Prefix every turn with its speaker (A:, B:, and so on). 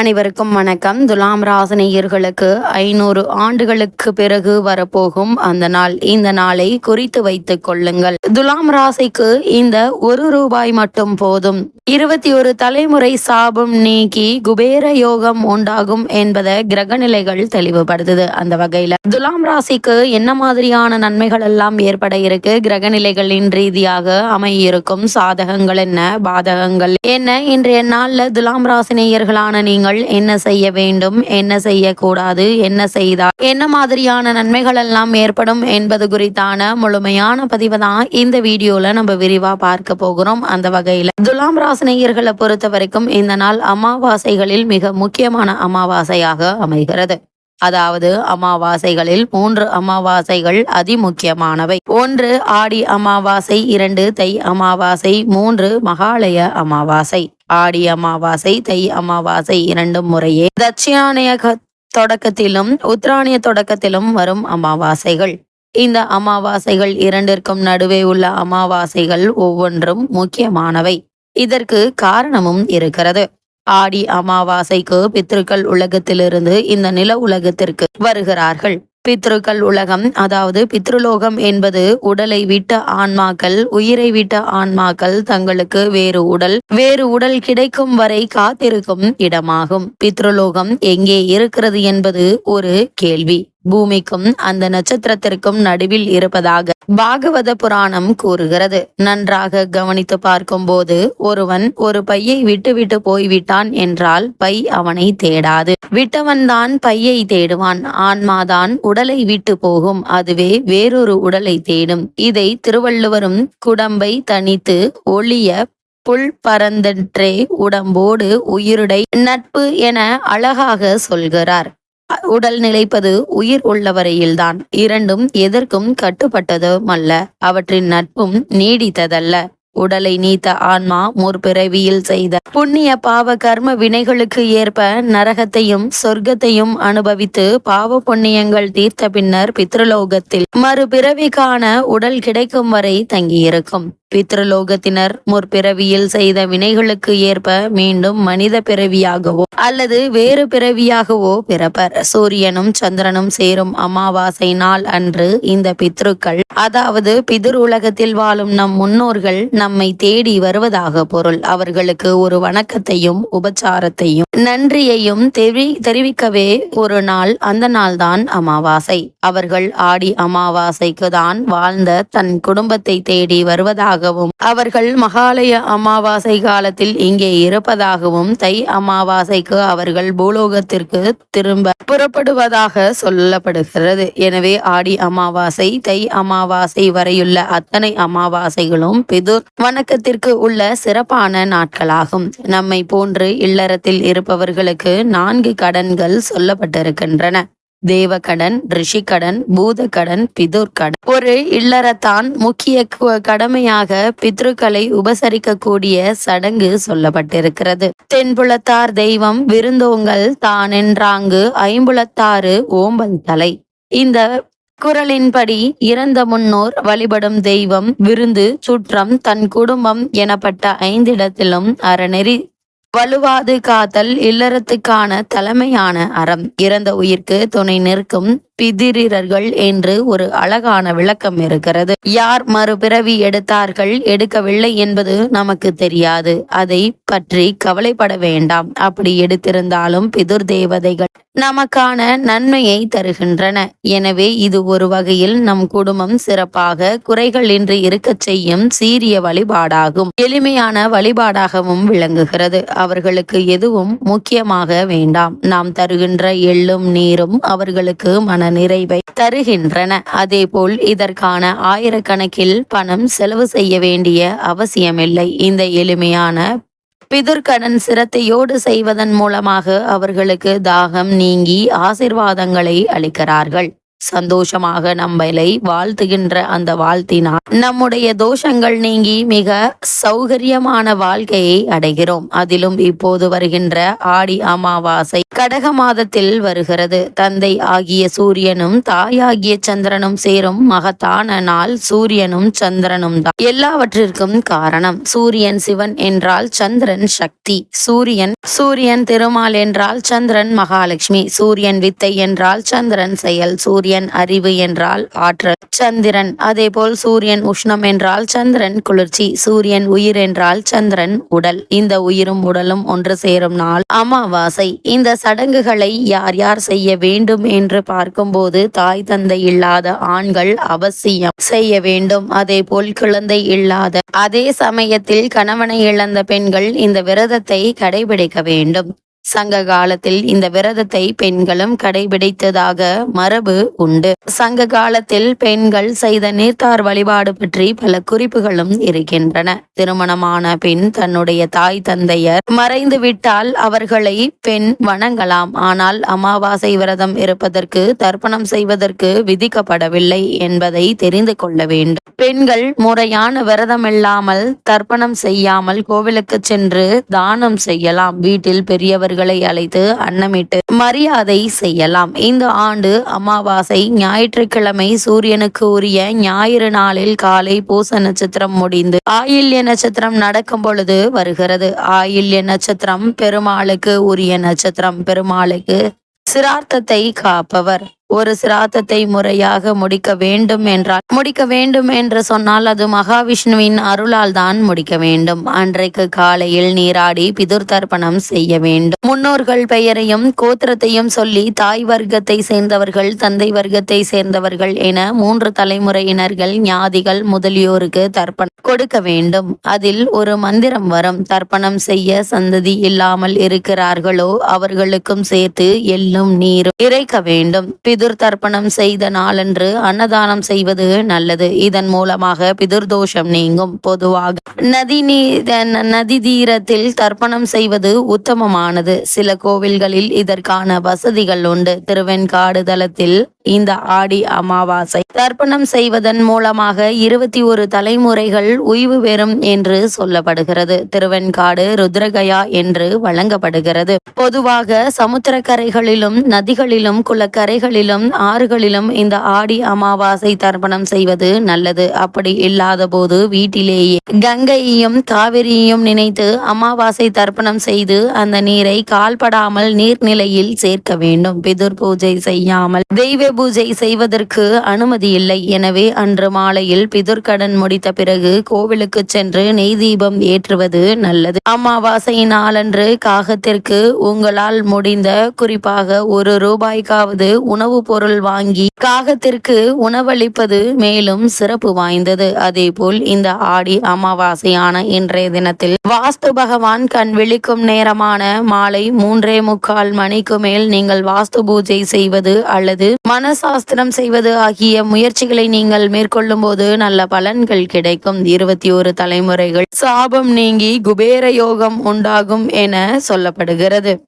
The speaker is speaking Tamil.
A: அனைவருக்கும் வணக்கம். துலாம் ராசினியர்களுக்கு ஐநூறு ஆண்டுகளுக்கு பிறகு வரப்போகும் அந்த நாள். இந்த நாளை குறித்து வைத்துக் கொள்ளுங்கள். துலாம் ராசிக்கு இந்த ஒரு ரூபாய் மட்டும் போதும். இருபத்தி ஒரு தலைமுறை சாபம் நீக்கி குபேர யோகம் உண்டாகும் என்பதை கிரகநிலைகள் தெளிவுபடுத்துது அந்த வகையில. துலாம் ராசிக்கு என்ன மாதிரியான நன்மைகள் எல்லாம் ஏற்பட இருக்கு? கிரகநிலைகளின் ரீதியாக அமையிருக்கும் சாதகங்கள் என்ன? பாதகங்கள் என்ன? இன்றைய நாள்ல துலாம் ராசினியர்களான நீங்கள் என்ன செய்ய வேண்டும்? என்ன செய்யக்கூடாது? என்ன செய்தால்? என்ன மாதிரியான நன்மைகள் எல்லாம் ஏற்படும் என்பது குறித்தான முழுமையான பதிவு தான் இந்த வீடியோல நம்ம விரிவா பார்க்க போகிறோம். அந்த வகையில துலாம் ராசினியர்களை பொறுத்த வரைக்கும் இந்த நாள் அமாவாசைகளில் மிக முக்கியமான அமாவாசையாக அமைகிறது. அதாவது அமாவாசைகளில் மூன்று அமாவாசைகள் அதிமுக்கியமானவை. ஒன்று ஆடி அமாவாசை இரண்டு தை அமாவாசை மூன்று மகாலய அமாவாசை. ஆடி அமாவாசை தை அமாவாசை இரண்டும் முறையே. தட்சிணானய தொடக்கத்திலும் உத்ராணிய தொடக்கத்திலும் வரும் அமாவாசைகள். இந்த அமாவாசைகள் இரண்டிற்கும் நடுவே உள்ள அமாவாசைகள் ஒவ்வொன்றும் முக்கியமானவை. இதற்கு காரணமும் இருக்கிறது. ஆடி அமாவாசைக்கு பித்ருக்கள் உலகத்திலிருந்து இந்த நில உலகத்திற்கு வருகிறார்கள். பித்ருக்கள் உலகம் அதாவது பித்ருலோகம் என்பது உடலை விட்ட ஆன்மாக்கள் உயிரை விட்ட ஆன்மாக்கள் தங்களுக்கு வேறு உடல் வேறு உடல் கிடைக்கும் வரை காத்திருக்கும் இடமாகும். பித்ருலோகம் எங்கே இருக்கிறது என்பது ஒரு கேள்வி. பூமிக்கும் அந்த நட்சத்திரத்திற்கும் நடுவில் இருப்பதாக பாகவத புராணம் கூறுகிறது. நன்றாக கவனித்து பார்க்கும்போது ஒருவன் ஒரு பையை விட்டுவிட்டு போய்விட்டான் என்றால் பை அவனை தேடாது. விட்டவன்தான் பையை தேடுவான். ஆன்மாதான் உடலை விட்டு போகும். அதுவே வேறொரு உடலை தேடும். இதை திருவள்ளுவரும் குடம்பை தனித்து ஒளிய புல் பரந்தன்றே உடம்போடு உயிருடை நட்பு என அழகாக சொல்கிறார். உடல் நிலைப்பது உயிர் உள்ளவரையில்தான். இரண்டும் எதற்கும் கட்டுப்பட்டதும் அல்ல அவற்றின் நட்பும் நீடித்ததல்ல. உடலை நீத்த ஆன்மா முற்பிறவியில் செய்த. புண்ணிய பாவ கர்ம வினைகளுக்கு ஏற்ப நரகத்தையும் சொர்க்கத்தையும் அனுபவித்து பாவ புண்ணியங்கள் தீர்த்த பின்னர் பித்ருலோகத்தில் மறுபிறவிக்கான உடல் கிடைக்கும் வரை தங்கியிருக்கும். பித்ருலோகத்தினர் முற்பிறவியில் செய்த வினைகளுக்கு ஏற்ப மீண்டும் மனித பிறவியாகவோ அல்லது வேறு பிறவியாகவோ பிறப்பர். சூரியனும் சந்திரனும் சேரும் அமாவாசை நாள் அன்று இந்த பித்ருக்கள் அதாவது பிதிர் உலகத்தில் வாழும் நம் முன்னோர்கள் நம்மை தேடி வருவதாக பொருள். அவர்களுக்கு ஒரு வணக்கத்தையும் உபச்சாரத்தையும் நன்றியையும் தெரி தெரிவிக்கவே ஒரு நாள் அந்த நாள்தான் அமாவாசை. அவர்கள் ஆடி அமாவாசைக்கு தான் வாழ்ந்த தன் குடும்பத்தை தேடி வருவதாகவும் அவர்கள் மகாலய அமாவாசை காலத்தில் இங்கே இருப்பதாகவும் தை அமாவாசைக்கு அவர்கள் பூலோகத்திற்கு திரும்ப புறப்படுவதாக சொல்லப்படுகிறது. எனவே ஆடி அமாவாசை தை அமா அமாவாசை வரையுள்ள அத்தனை அமாவாசைகளும் பிதுர் வணக்கத்திற்கு உள்ள சிறப்பான நாட்களாகும். நம்மை போன்று இல்லறத்தில் இருப்பவர்களுக்கு நான்கு கடன்கள் சொல்லப்பட்டிருக்கின்றன. தேவக்கடன் ரிஷிக்கடன் பூதக்கடன் பிதுர்கடன். ஒரு இல்லறத்தான் முக்கிய கடமையாக பித்ருக்களை உபசரிக்கக்கூடிய சடங்கு சொல்லப்பட்டிருக்கிறது. தென்புலத்தார் தெய்வம் விருந்தோங்கள் தானென்றாங்கு ஐம்புலத்தாறு ஓம்பல் தலை. இந்த குரலின்படி இறந்த முன்னோர் வழிபடும் தெய்வம் விருந்து சுற்றம் தன் குடும்பம் எனப்பட்ட ஐந்திடத்திலும் அறநெறி வலுவாது காத்தல் இல்லறத்துக்கான தலைமையான அறம். இறந்த உயிர்க்கு துணை நிற்கும் பிதிரர்கள் என்று ஒரு அழகான விளக்கம் இருக்கிறது. யார் மறுபிறவி எடுத்தார்கள் எடுக்கவில்லை என்பது நமக்கு தெரியாது. அதை பற்றி கவலைப்பட வேண்டாம். அப்படி எடுத்திருந்தாலும் பிதுர் தேவதைகள் நமக்கான நன்மையை தருகின்றன. எனவே இது ஒரு வகையில் நம் குடும்பம் சிறப்பாக குறைகள் இன்றி இருக்கச் செய்யும் சீரிய வழிபாடாகும். எளிமையான வழிபாடாகவும் விளங்குகிறது. அவர்களுக்கு எதுவும் முக்கியமாக வேண்டாம். நாம் தருகின்ற எள்ளும் நீரும் அவர்களுக்கு மன நிறைவை தருகின்றன. அதேபோல் இதற்கான ஆயிரக்கணக்கில் பணம் செலவு செய்ய வேண்டிய அவசியமில்லை. இந்த எளிமையான பிதுர்கடன் சிரத்தையோடு செய்வதன் மூலமாக அவர்களுக்கு தாகம் நீங்கி ஆசிர்வாதங்களை அளிக்கிறார்கள். சந்தோஷமாக நம்மளை வாழ்த்துகின்ற அந்த வாழ்த்தினால் நம்முடைய தோஷங்கள் நீங்கி மிக சௌகரியமான வாழ்க்கையை அடைகிறோம். அதிலும் இப்போது வருகின்ற ஆடி அமாவாசை கடக மாதத்தில் வருகிறது. தந்தை ஆகிய சூரியனும் தாயாகிய சந்திரனும் சேரும் மகத்தான நாள் சூரியனும் சந்திரனும் தான். எல்லாவற்றிற்கும் காரணம் சூரியன் சிவன் என்றால் சந்திரன் சக்தி. சூரியன் சூரியன் திருமால் என்றால் சந்திரன் மகாலட்சுமி. சூரியன் வித்தை என்றால் சந்திரன் செயல். சூரியன் அறிவு என்றால் ஆற்றல். சந்திரன் அதேபோல் சூரியன் உஷ்ணம் என்றால் சந்திரன் குளிர்ச்சி. சூரியன் உயிர் என்றால் சந்திரன் உடல். இந்த உயிரும் உடலும் ஒன்று சேரும் நாள். அமாவாசை. இந்த சடங்குகளை யார் யார் செய்ய வேண்டும் என்று பார்க்கும்போது தாய் தந்தை இல்லாத ஆண்கள் அவசியம். செய்ய வேண்டும். அதே போல் குழந்தை இல்லாத. அதே சமயத்தில் கணவனை இழந்த பெண்கள் இந்த விரதத்தை கடைபிடிக்க வேண்டும். சங்க காலத்தில் இந்த விரதத்தை பெண்களும் கடைபிடித்ததாக மரபு உண்டு. சங்க காலத்தில் பெண்கள் செய்த நீர்த்தார் வழிபாடு பற்றி பல குறிப்புகளும் இருக்கின்றன. திருமணமான பெண் தன்னுடைய தாய் தந்தையர் மறைந்து விட்டால் அவர்களை பெண் வணங்கலாம். ஆனால் அமாவாசை விரதம் இருப்பதற்கு தர்ப்பணம் செய்வதற்கு விதிக்கப்படவில்லை என்பதை தெரிந்து கொள்ள வேண்டும். பெண்கள் முறையான விரதம் இல்லாமல் தர்ப்பணம் செய்யாமல் கோவிலுக்கு சென்று தானம் செய்யலாம். வீட்டில் பெரியவர் அவர்களை அழைத்து அன்னமிட்டு மரியாதை செய்யலாம். இந்த ஆண்டு அமாவாசை ஞாயிற்றுக்கிழமை சூரியனுக்கு உரிய ஞாயிறு நாளில் காலை பூச நட்சத்திரம் முடிந்து ஆயில்ய நட்சத்திரம் நடக்கும் பொழுது வருகிறது. ஆயில்ய நட்சத்திரம் பெருமாளுக்கு உரிய நட்சத்திரம். பெருமாளுக்கு சிரார்த்தத்தை காப்பவர். ஒரு சிராத்தத்தை முறையாக முடிக்க வேண்டும் என்றால் முடிக்க வேண்டும் என்று சொன்னால் அது மகாவிஷ்ணுவின் அருளால் தான் முடிக்க வேண்டும். அன்றைக்கு காலையில் நீராடி பிதுர் தர்ப்பணம் செய்ய வேண்டும். முன்னோர்கள் பெயரையும் கோத்திரத்தையும் சொல்லி தாய் வர்க்கத்தை சேர்ந்தவர்கள் தந்தை வர்க்கத்தை சேர்ந்தவர்கள் என மூன்று தலைமுறையினர்கள் ஞாதிகள் முதலியோருக்கு தர்ப்பணம் கொடுக்க வேண்டும். அதில் ஒரு மந்திரம் வரும். தர்ப்பணம் செய்ய சந்ததி இல்லாமல் இருக்கிறார்களோ அவர்களுக்கும் சேர்த்து எள்ளும் நீரும் இறைக்க வேண்டும். பிதுர் தர்ப்பணம் செய்த நாளன்று அன்னதானம் செய்வது நல்லது. இதன் மூலமாக பிதுர் தோஷம் நீங்கும். பொதுவாக நதி நீர் நதி தீரத்தில் தர்ப்பணம் செய்வது உத்தமமானது. சில கோவில்களில் இதற்கான வசதிகள் உண்டு. திருவெண்காடு தளத்தில் இந்த ஆடி அமாவாசை. தர்ப்பணம் செய்வதன் மூலமாக இருபத்தி ஒரு தலைமுறைகள் உய்வு பெறும் என்று சொல்லப்படுகிறது. திருவெண்காடு ருத்ரகயா என்று வழங்கப்படுகிறது. பொதுவாக சமுத்திரக்கரைகளிலும் நதிகளிலும் குளக்கரைகளிலும் ஆறுகளிலும் இந்த ஆடி அமாவாசை தர்ப்பணம் செய்வது நல்லது. அப்படி இல்லாத போது வீட்டிலேயே கங்கையையும் காவிரியையும் நினைத்து அமாவாசை தர்ப்பணம் செய்து அந்த நீரை கால்படாமல் நீர்நிலையில் சேர்க்க வேண்டும். பிதுர் பூஜை செய்யாமல் தெய்வ பூஜை செய்வதற்கு அனுமதி இல்லை. எனவே அன்று மாலையில் பிதுர்கடன் முடித்த பிறகு கோவிலுக்கு சென்று நெய் தீபம் ஏற்றுவது நல்லது. அமாவாசை நாளன்று காகத்திற்கு உங்களால் முடிந்த குறிப்பாக ஒரு ரூபாய்க்காவது உணவுப் பொருள் வாங்கி காகத்திற்கு உணவளிப்பது மேலும் சிறப்பு வாய்ந்தது. அதேபோல் இந்த ஆடி அமாவாசையான இன்றைய தினத்தில் வாஸ்து பகவான் கண் விழிக்கும் நேரமான மாலை மூன்றே முக்கால் மணிக்கு மேல் நீங்கள் வாஸ்து பூஜை செய்வது அல்லது மனசாஸ்திரம் செய்வது ஆகிய முயற்சிகளை நீங்கள் மேற்கொள்ளும் போது நல்ல பலன்கள் கிடைக்கும். இருபத்தி ஒரு தலைமுறைகள் சாபம் நீங்கி குபேர யோகம் உண்டாகும் என சொல்லப்படுகிறது.